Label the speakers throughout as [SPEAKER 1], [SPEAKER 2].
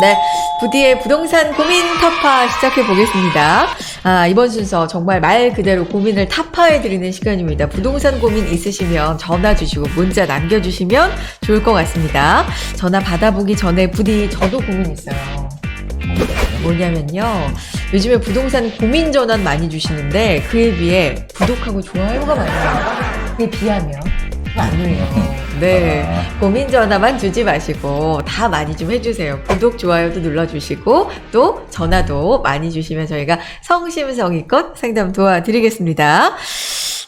[SPEAKER 1] 네, 부디의 부동산 고민 타파 시작해 보겠습니다. 아, 이번 순서 정말 말 그대로 고민을 타파해 드리는 시간입니다. 부동산 고민 있으시면 전화 주시고 문자 남겨 주시면 좋을 것 같습니다. 전화 받아보기 전에 부디 저도 고민 있어요. 뭐냐면요. 요즘에 부동산 고민 전환 많이 주시는데 그에 비해 구독하고 좋아요가 많아요. 그에 비하면 아니에요. 네. 고민 전화만 주지 마시고 다 많이 좀 해주세요. 구독, 좋아요도 눌러주시고 또 전화도 많이 주시면 저희가 성심성의껏 상담 도와드리겠습니다.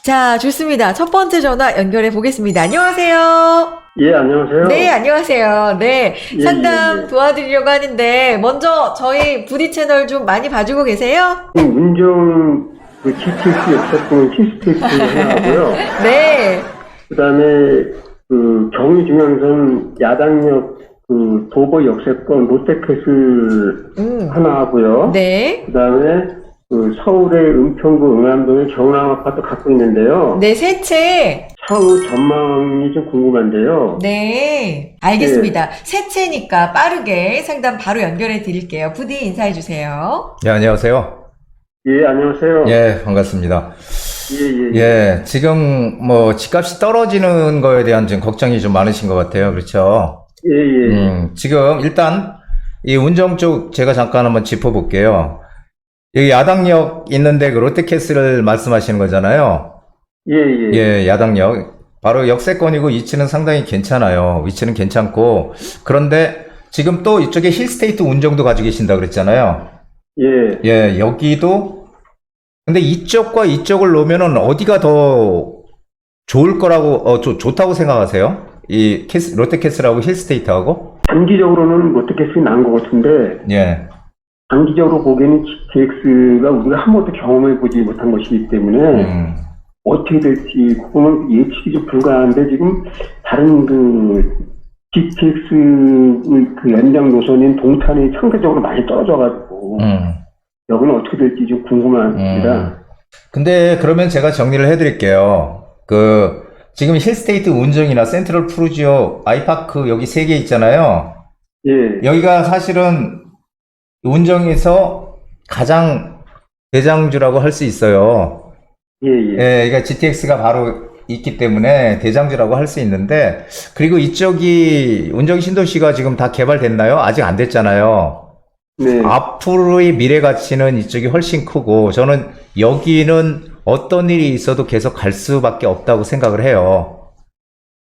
[SPEAKER 1] 자, 좋습니다. 첫 번째 전화 연결해 보겠습니다. 안녕하세요.
[SPEAKER 2] 예, 안녕하세요.
[SPEAKER 1] 네, 안녕하세요. 네,
[SPEAKER 2] 예,
[SPEAKER 1] 상담
[SPEAKER 2] 예, 예.
[SPEAKER 1] 도와드리려고 하는데 먼저 저희 부디 채널 좀 많이 봐주고 계세요?
[SPEAKER 2] 그 운정 그 GTX 역사권 히스테이크 하나 하고요.
[SPEAKER 1] 네.
[SPEAKER 2] 그 다음에 그 경의중앙선 야당역 그 도보 역세권 롯데캐슬
[SPEAKER 1] 음.
[SPEAKER 2] 하나 하고요.
[SPEAKER 1] 네.
[SPEAKER 2] 그 다음에 그 서울의 은평구 응암동에 경남 아파트 갖고 있는데요.
[SPEAKER 1] 네, 세채.
[SPEAKER 2] 차후 전망이 좀 궁금한데요.
[SPEAKER 1] 네. 알겠습니다. 세 채니까 빠르게 상담 바로 연결해 드릴게요. 부디 인사해 주세요.
[SPEAKER 3] 네, 안녕하세요.
[SPEAKER 2] 예, 안녕하세요.
[SPEAKER 3] 예, 반갑습니다.
[SPEAKER 2] 예, 예.
[SPEAKER 3] 예, 지금 뭐 집값이 떨어지는 거에 대한 좀 걱정이 좀 많으신 것 같아요. 그렇죠?
[SPEAKER 2] 예, 예.
[SPEAKER 3] 음, 지금 일단 이 운정 쪽 제가 잠깐 한번 짚어볼게요. 여기 야당역 있는데 그 롯데캐슬을 말씀하시는 거잖아요.
[SPEAKER 2] 예, 예.
[SPEAKER 3] 예, 야당역. 바로 역세권이고 위치는 상당히 괜찮아요. 위치는 괜찮고. 그런데 지금 또 이쪽에 힐스테이트 운정도 가지고 계신다 그랬잖아요.
[SPEAKER 2] 예.
[SPEAKER 3] 예, 여기도 근데 이쪽과 이쪽을 놓으면은 어디가 더 좋을 거라고 어 좋, 좋다고 생각하세요? 이 캐스, 롯데캐슬하고 힐스테이트하고?
[SPEAKER 2] 단기적으로는 롯데캐슬이 나은 것 같은데,
[SPEAKER 3] 예.
[SPEAKER 2] 장기적으로 보기에는 GTX가 우리가 한 번도 경험해 보지 못한 것이기 때문에
[SPEAKER 3] 음.
[SPEAKER 2] 어떻게 될지 그거는 예측이 좀 불가한데 지금 다른 그 GTX 그 연장 노선인 동탄이 상대적으로 많이 떨어져가지고
[SPEAKER 3] 음.
[SPEAKER 2] 여기는 어떻게 될지 좀 궁금합니다.
[SPEAKER 3] 근데 그러면 제가 정리를 해 드릴게요. 그 지금 힐스테이트 운정이나 센트럴 푸르지오 아이파크 여기 세 개 있잖아요.
[SPEAKER 2] 예,
[SPEAKER 3] 여기가 사실은 운정에서 가장 대장주라고 할 수 있어요.
[SPEAKER 2] 예, 예,
[SPEAKER 3] 예, 그러니까 GTX가 바로 있기 때문에 대장주라고 할 수 있는데, 그리고 이쪽이 운정 신도시가 지금 다 개발됐나요? 아직 안 됐잖아요.
[SPEAKER 2] 네,
[SPEAKER 3] 앞으로의 미래 가치는 이쪽이 훨씬 크고, 저는 여기는 어떤 일이 있어도 계속 갈 수밖에 없다고 생각을 해요.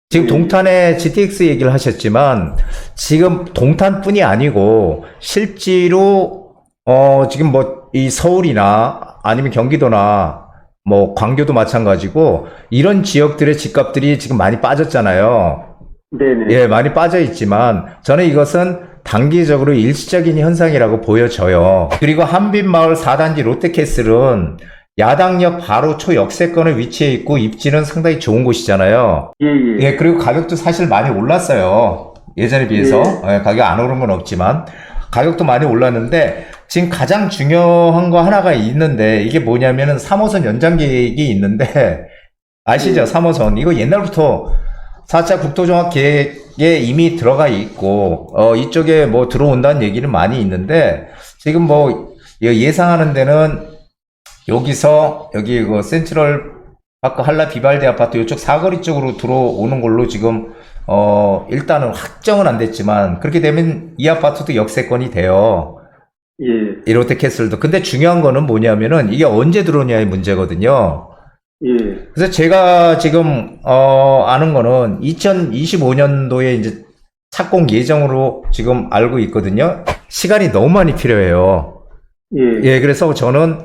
[SPEAKER 3] 지금
[SPEAKER 2] 네.
[SPEAKER 3] 동탄에 GTX 얘기를 하셨지만, 지금 동탄뿐이 아니고, 실제로, 어, 지금 뭐, 이 서울이나 아니면 경기도나 뭐, 광교도 마찬가지고, 이런 지역들의 집값들이 지금 많이 빠졌잖아요.
[SPEAKER 2] 네, 네,
[SPEAKER 3] 예, 많이 빠져 있지만, 저는 이것은 단기적으로 일시적인 현상이라고 보여져요. 그리고 한빛마을 4단지 롯데캐슬은 야당역 바로 초역세권에 위치해 있고 입지는 상당히 좋은 곳이잖아요.
[SPEAKER 2] 예, 예,
[SPEAKER 3] 예, 그리고 가격도 사실 많이 올랐어요. 예전에 비해서. 예, 가격 안 오른 건 없지만. 가격도 많이 올랐는데, 지금 가장 중요한 거 하나가 있는데, 이게 뭐냐면은 3호선 연장 계획이 있는데, 아시죠?
[SPEAKER 2] 예.
[SPEAKER 3] 3호선. 이거 옛날부터 4차 국토종합 계획에 이미 들어가 있고, 어, 이쪽에 뭐 들어온다는 얘기는 많이 있는데, 지금 뭐 예상하는 데는 여기서, 여기 그 센트럴 아까 한라 비발디 아파트 이쪽 사거리 쪽으로 들어오는 걸로 지금 어 일단은 확정은 안 됐지만 그렇게 되면 이 아파트도 역세권이 돼요.
[SPEAKER 2] 예,
[SPEAKER 3] 이 롯데캐슬도. 근데 중요한 거는 뭐냐면은 이게 언제 들어오냐의 문제거든요.
[SPEAKER 2] 예,
[SPEAKER 3] 그래서 제가 지금 어 아는 거는 2025년도에 이제 착공 예정으로 지금 알고 있거든요. 시간이 너무 많이 필요해요.
[SPEAKER 2] 예,
[SPEAKER 3] 예, 그래서 저는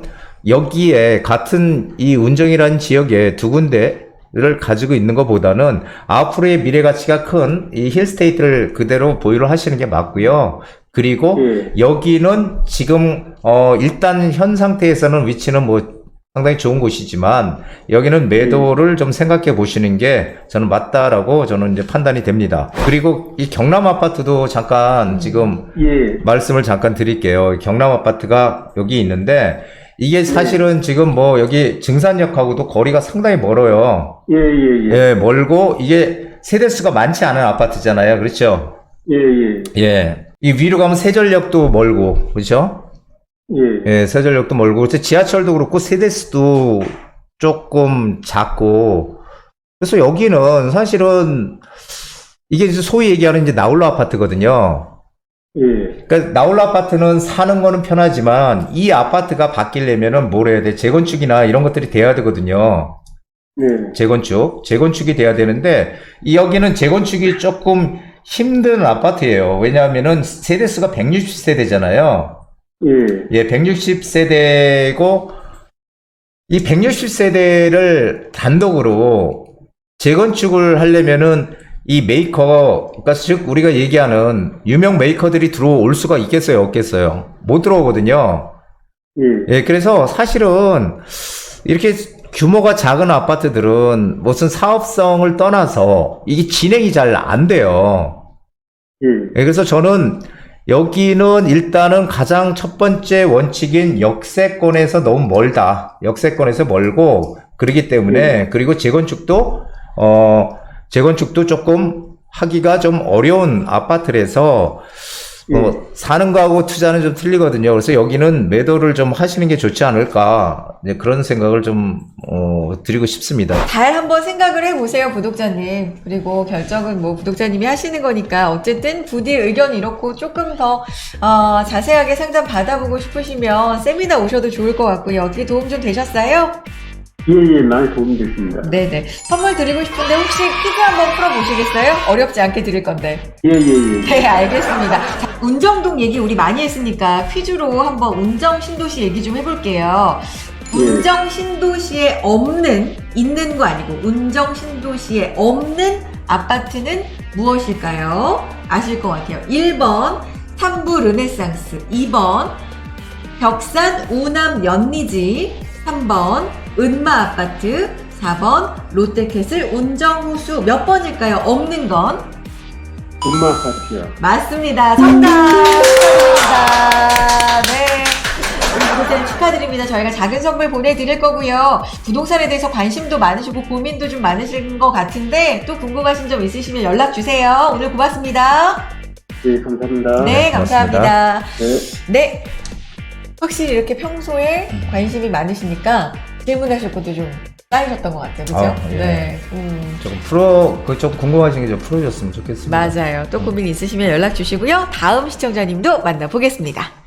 [SPEAKER 3] 여기에 같은 이 운정이라는 지역에 두 군데를 가지고 있는 것보다는 앞으로의 미래 가치가 큰 이 힐스테이트를 그대로 보유를 하시는 게 맞고요. 그리고
[SPEAKER 2] 예.
[SPEAKER 3] 여기는 지금 어 일단 현 상태에서는 위치는 뭐 상당히 좋은 곳이지만 여기는 매도를 좀 생각해 보시는 게 저는 맞다라고 저는 이제 판단이 됩니다. 그리고 이 경남 아파트도 잠깐 지금
[SPEAKER 2] 예,
[SPEAKER 3] 말씀을 잠깐 드릴게요. 경남 아파트가 여기 있는데 이게 사실은 지금 뭐 여기 증산역하고도 거리가 상당히 멀어요.
[SPEAKER 2] 예, 예, 예,
[SPEAKER 3] 예, 멀고 이게 세대수가 많지 않은 아파트잖아요. 그렇죠?
[SPEAKER 2] 예, 예,
[SPEAKER 3] 예. 이 위로 가면 세전력도 멀고, 그죠?
[SPEAKER 2] 예.
[SPEAKER 3] 예, 세전력도 멀고, 그래서 지하철도 그렇고, 세대수도 조금 작고, 그래서 여기는 사실은, 이게 이제 소위 얘기하는 이제 나홀로 아파트거든요.
[SPEAKER 2] 예.
[SPEAKER 3] 그러니까 나홀로 아파트는 사는 거는 편하지만, 이 아파트가 바뀌려면은 뭘 해야 돼? 재건축이나 이런 것들이 돼야 되거든요.
[SPEAKER 2] 네.
[SPEAKER 3] 재건축, 재건축이 돼야 되는데, 이 여기는 재건축이 조금 힘든 아파트예요. 왜냐하면은 세대수가 160세대잖아요.
[SPEAKER 2] 예.
[SPEAKER 3] 예, 160세대고, 이 160세대를 단독으로 재건축을 하려면은 이 메이커, 그러니까 즉 우리가 얘기하는 유명 메이커들이 들어올 수가 있겠어요, 없겠어요? 못 들어오거든요.
[SPEAKER 2] 예.
[SPEAKER 3] 예, 그래서 사실은 이렇게 규모가 작은 아파트들은 무슨 사업성을 떠나서 이게 진행이 잘 안 돼요.
[SPEAKER 2] 예.
[SPEAKER 3] 예, 그래서 저는 여기는 일단은 가장 첫 번째 원칙인 역세권에서 너무 멀다. 역세권에서 멀고 그러기 때문에 그리고 재건축도 어 재건축도 조금 하기가 좀 어려운 아파트라서 어, 사는 거하고 투자는 좀 틀리거든요. 그래서 여기는 매도를 좀 하시는 게 좋지 않을까 네, 그런 생각을 좀 어, 드리고 싶습니다.
[SPEAKER 1] 잘 한번 생각을 해보세요, 구독자님. 그리고 결정은 뭐 구독자님이 하시는 거니까 어쨌든 부디 의견 이렇고 조금 더 어, 자세하게 상담 받아보고 싶으시면 세미나 오셔도 좋을 것 같고 여기 도움 좀 되셨어요?
[SPEAKER 2] 예, 예. 많이 도움됐습니다.
[SPEAKER 1] 네네. 선물 드리고 싶은데 혹시 퀴즈 한번 풀어보시겠어요? 어렵지 않게 드릴 건데.
[SPEAKER 2] 예, 예, 예.
[SPEAKER 1] 네, 알겠습니다. 자, 운정동 얘기 우리 많이 했으니까 퀴즈로 한번 운정 신도시 얘기 좀 해볼게요.
[SPEAKER 2] 예.
[SPEAKER 1] 운정 신도시에 없는, 있는 거 아니고, 운정 신도시에 없는 아파트는 무엇일까요? 아실 것 같아요. 1번, 삼부 르네상스. 2번, 벽산 오남 연리지. 3번, 은마 아파트. 4번, 롯데캐슬 운정호수. 몇 번일까요? 없는 건?
[SPEAKER 2] 엄마 아파트요.
[SPEAKER 1] 맞습니다. 정답! 축하드립니다. 네. 우리 구독자님 축하드립니다. 저희가 작은 선물 보내드릴 거고요. 부동산에 대해서 관심도 많으시고 고민도 좀 많으신 것 같은데 또 궁금하신 점 있으시면 연락 주세요. 오늘 고맙습니다.
[SPEAKER 2] 예, 감사합니다.
[SPEAKER 1] 네, 감사합니다.
[SPEAKER 2] 네.
[SPEAKER 1] 네. 확실히 이렇게 평소에 관심이 많으시니까 질문하실 것도 좀 쌓이셨던 것 같아요. 그죠?
[SPEAKER 3] 아, 예.
[SPEAKER 1] 네. 음.
[SPEAKER 3] 조금 풀어, 그좀 궁금하신 게 좀 풀어줬으면 좋겠습니다.
[SPEAKER 1] 맞아요. 또 고민 있으시면 연락 주시고요. 다음 시청자님도 만나보겠습니다.